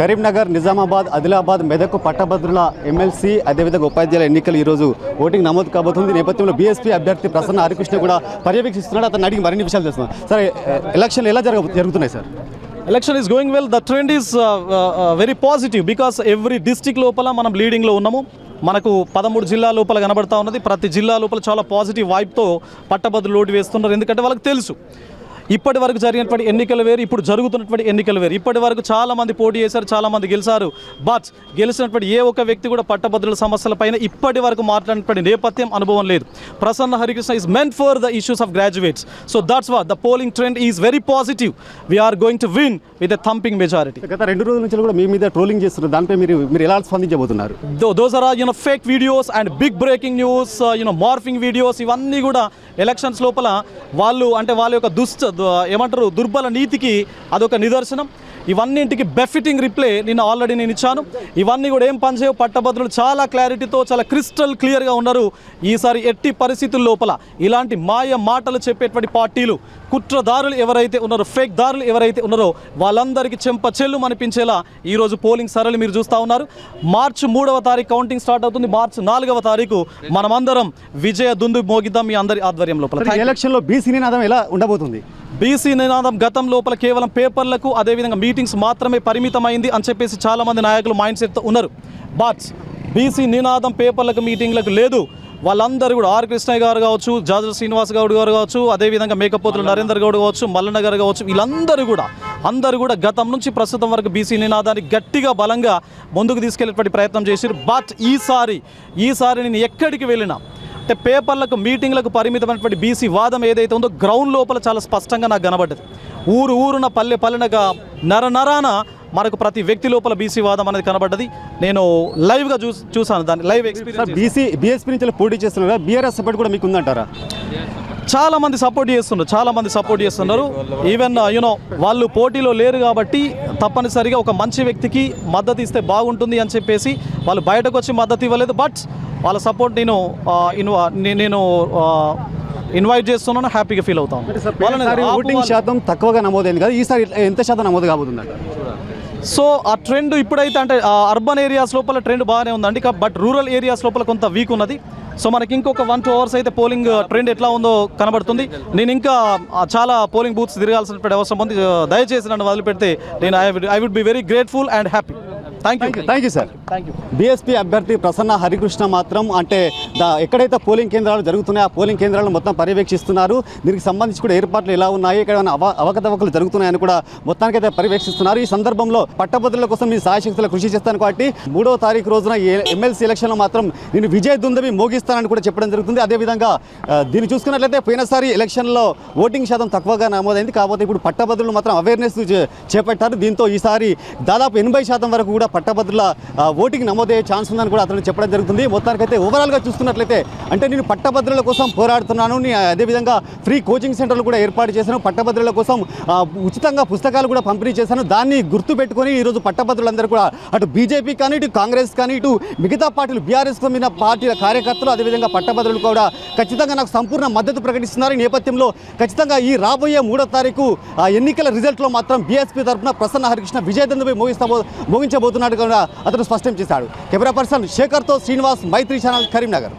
కరీంనగర్ నిజామాబాద్ ఆదిలాబాద్ మెదక్ పట్టభద్రుల ఎమ్మెల్సీ అదేవిధంగా ఉపాధ్యాయుల ఎన్నికలు ఈరోజు ఓటింగ్ నమోదు కాబోతుంది. నేపథ్యంలో బీఎస్పీ అభ్యర్థి ప్రసన్న హరికృష్ణ కూడా పర్యవేక్షిస్తున్నాడు. అతను అడిగి మరిన్ని విషయాలు తెలుస్తున్నాం సరే ఎలక్షన్లు ఎలా జరగ జరుగుతున్నాయి sir? Election is going well the trend is very positive because every district లోపల మనం లీడింగ్లో ఉన్నాము. మనకు పదమూడు జిల్లా లోపల కనబడతా ఉన్నది. ప్రతి జిల్లా లోపల చాలా పాజిటివ్ వైబ్తో పట్టభద్రులు ఓటు వేస్తున్నారు. ఎందుకంటే వాళ్ళకి తెలుసు. ఇప్పటి వరకు జరిగినటువంటి ఎన్నికలు వేరు ఇప్పుడు జరుగుతున్నటువంటి ఎన్నికలు వేరు. ఇప్పటి వరకు చాలా మంది పోటీ చేశారు చాలా మంది గెలిచారు. బట్ గెలిచినటువంటి ఏ ఒక్క వ్యక్తి కూడా పట్టభద్రుల సమస్యలపైన ఇప్పటి వరకు మాట్లాడినటువంటి నేపథ్యం అనుభవం లేదు. Prasanna Harikrishna is meant for the issues of graduates so that's why the polling trend is very positive we're going to win with a thumping majority గత రెండు రోజుల నుంచి కూడా మీ మీద ట్రోలింగ్ చేస్తున్నారు. దానిపై మీరు మీరు ఎలా స్పందించబోతున్నారు? Those are you know fake videos and big breaking news you know morphing videos ఇవన్నీ కూడా ఎలక్షన్స్ లోపల వాళ్ళు అంటే వాళ్ళ యొక్క దుష్ట ఏమంటారు దుర్బల నీతికి అదొక నిదర్శనం. ఇవన్నింటికి బెఫిటింగ్ రిప్లై నిన్న ఆల్రెడీ నేను ఇచ్చాను. ఇవన్నీ కూడా ఏం పనిచేయవు పట్టభద్రులు చాలా క్లారిటీతో చాలా క్రిస్టల్ క్లియర్గా ఉన్నారు ఈసారి ఎట్టి పరిస్థితుల లోపల. ఇలాంటి మాయ మాటలు చెప్పేటువంటి పార్టీలు కుట్రదారులు ఎవరైతే ఉన్నారో ఫేక్ దారులు ఎవరైతే ఉన్నారో వాళ్ళందరికీ చెంప చెల్లు అనిపించేలా ఈరోజు పోలింగ్ సరళి మీరు చూస్తూ ఉన్నారు. మార్చి మూడవ తారీఖు కౌంటింగ్ స్టార్ట్ అవుతుంది. మార్చి నాలుగవ తారీఖు మనమందరం విజయ దుందు మోగిద్దాం మీ అందరి ఆధ్వర్యం లోపల ఎలక్షన్లో బీసీ నినాదం ఎలా ఉండబోతుంది? బీసీ నినాదం గతం లోపల కేవలం పేపర్లకు అదేవిధంగా మీటింగ్స్ మాత్రమే పరిమితమైంది అని చెప్పేసి చాలామంది నాయకులు మైండ్ సెట్తో ఉన్నారు. బట్ బీసీ నినాదం పేపర్లకు మీటింగ్లకు లేదు. వాళ్ళందరూ కూడా ఆర్ కృష్ణయ్య గారు కావచ్చు జాజర్ శ్రీనివాస్ గౌడ్ గారు కావచ్చు అదేవిధంగా మేకపోతులు నరేందర్ గౌడ్ కావచ్చు మల్లన్న గారు కావచ్చు వీళ్ళందరూ కూడా అందరూ కూడా గతం నుంచి ప్రస్తుతం వరకు బీసీ నినాదాన్ని గట్టిగా బలంగా ముందుకు తీసుకెళ్ళేటువంటి ప్రయత్నం చేశారు బట్ ఈసారి ఈసారి నేను ఎక్కడికి వెళ్ళినా అంటే పేపర్లకు మీటింగ్లకు పరిమితమైనటువంటి బీసీ వాదం ఏదైతే ఉందో గ్రౌండ్ లోపల చాలా స్పష్టంగా నాకు కనబడ్డది. ఊరు ఊరున పల్లె పల్లెనగా నర నరాన మనకు ప్రతి వ్యక్తి లోపల బీసీ వాదం అనేది కనబడ్డది. నేను లైవ్గా చూ చూసాను దాన్ని లైవ్ ఎక్స్పీరియన్స్ బీసీ బీఎస్పీ నుంచి పోటీ చేస్తున్నారు బీఆర్ఎస్ సపోర్ట్ కూడా మీకు ఉందంటారా? చాలా మంది సపోర్ట్ చేస్తున్నారు చాలా మంది సపోర్ట్ చేస్తున్నారు. ఈవెన్ యూనో వాళ్ళు పోటీలో లేరు కాబట్టి తప్పనిసరిగా ఒక మంచి వ్యక్తికి మద్దతు ఇస్తే బాగుంటుంది అని చెప్పేసి వాళ్ళు బయటకు వచ్చి మద్దతు ఇవ్వలేదు. బట్ వాళ్ళ సపోర్ట్ నేను ఇన్వా నేను ఇన్వైట్ చేస్తున్నాను. హ్యాపీగా ఫీల్ ఆపు ఓటింగ్ శాతం తక్కువగా నమోదైంది కదా ఈసారి ఎంత శాతం నమోదు కాబోతుందంట సో ఆ ట్రెండ్ ఇప్పుడైతే అంటే అర్బన్ ఏరియాస్ లోపల ట్రెండ్ బాగానే ఉందండి. బట్ రూరల్ ఏరియాస్ లోపల కొంత వీక్ ఉన్నది. సో మనకి ఇంకొక వన్ టూ అవర్స్ అయితే పోలింగ్ ట్రెండ్ uh, ఎట్లా ఉందో కనబడుతుంది. నేను ఇంకా uh, చాలా పోలింగ్ బూత్స్ తిరగాల్సిన అవసరం ఉంది. Uh, దయచేసి నన్ను వదిలిపెడితే నేను I would I would be very grateful and happy thank you thank you sir BSP అభ్యర్థి ప్రసన్న హరికృష్ణ మాత్రం అంటే ఎక్కడైతే పోలింగ్ కేంద్రాలు జరుగుతున్నాయో ఆ పోలింగ్ కేంద్రాలను మొత్తం పర్యవేక్షిస్తున్నారు. దీనికి సంబంధించి కూడా ఏర్పాట్లు ఎలా ఉన్నాయి? ఇక్కడ అవ అవకతవకలు జరుగుతున్నాయని కూడా మొత్తానికైతే పర్యవేక్షిస్తున్నారు. ఈ సందర్భంలో పట్టభద్రుల కోసం మీ సాయశక్తుల కృషి చేస్తాను కాబట్టి మూడవ తారీఖు రోజున ఎమ్మెల్సీ ఎలక్షన్లో మాత్రం నేను విజయ దుందవి మోగిస్తానని కూడా చెప్పడం జరుగుతుంది. అదేవిధంగా దీన్ని చూసుకున్నట్లయితే పోయినసారి ఎలక్షన్లో ఓటింగ్ శాతం తక్కువగా నమోదైంది. కాకపోతే ఇప్పుడు పట్టభద్రులు మాత్రం అవేర్నెస్ చేపట్టారు. దీంతో ఈసారి దాదాపు ఎనభై శాతం వరకు కూడా పట్టభద్రుల ఓటింగ్ నమోదయ్యే ఛాన్స్ ఉందని కూడా అతను చెప్పడం జరుగుతుంది. మొత్తానికైతే ఓవరాల్గా చూస్తున్నట్లయితే అంటే నేను పట్టభద్రుల కోసం పోరాడుతున్నాను. అదేవిధంగా ఫ్రీ కోచింగ్ సెంటర్లు కూడా ఏర్పాటు చేశాను. పట్టభద్రుల కోసం ఉచితంగా పుస్తకాలు కూడా పంపిణీ చేశాను. దాన్ని గుర్తుపెట్టుకొని ఈరోజు పట్టభద్రులందరూ కూడా అటు బీజేపీ కానీ ఇటు కాంగ్రెస్ కానీ ఇటు మిగతా పార్టీలు బీఆర్ఎస్ మీద పార్టీల కార్యకర్తలు అదేవిధంగా పట్టభద్రులు కూడా ఖచ్చితంగా నాకు సంపూర్ణ మద్దతు ప్రకటిస్తున్నారు. ఈ నేపథ్యంలో ఖచ్చితంగా ఈ రాబోయే మూడో తారీఖు ఆ ఎన్నికల రిజల్ట్లో మాత్రం బీఎస్పీ తరఫున ప్రసన్న హరికృష్ణ విజయదండపై ముగిస్తా ముగించబోతున్నాడు కూడా అతను స్పష్టం చేశాడు. కెమెరా పర్సన్ శేఖర్తో శ్రీనివాస్ మైత్రి ఛానల్ కరీంనగర్.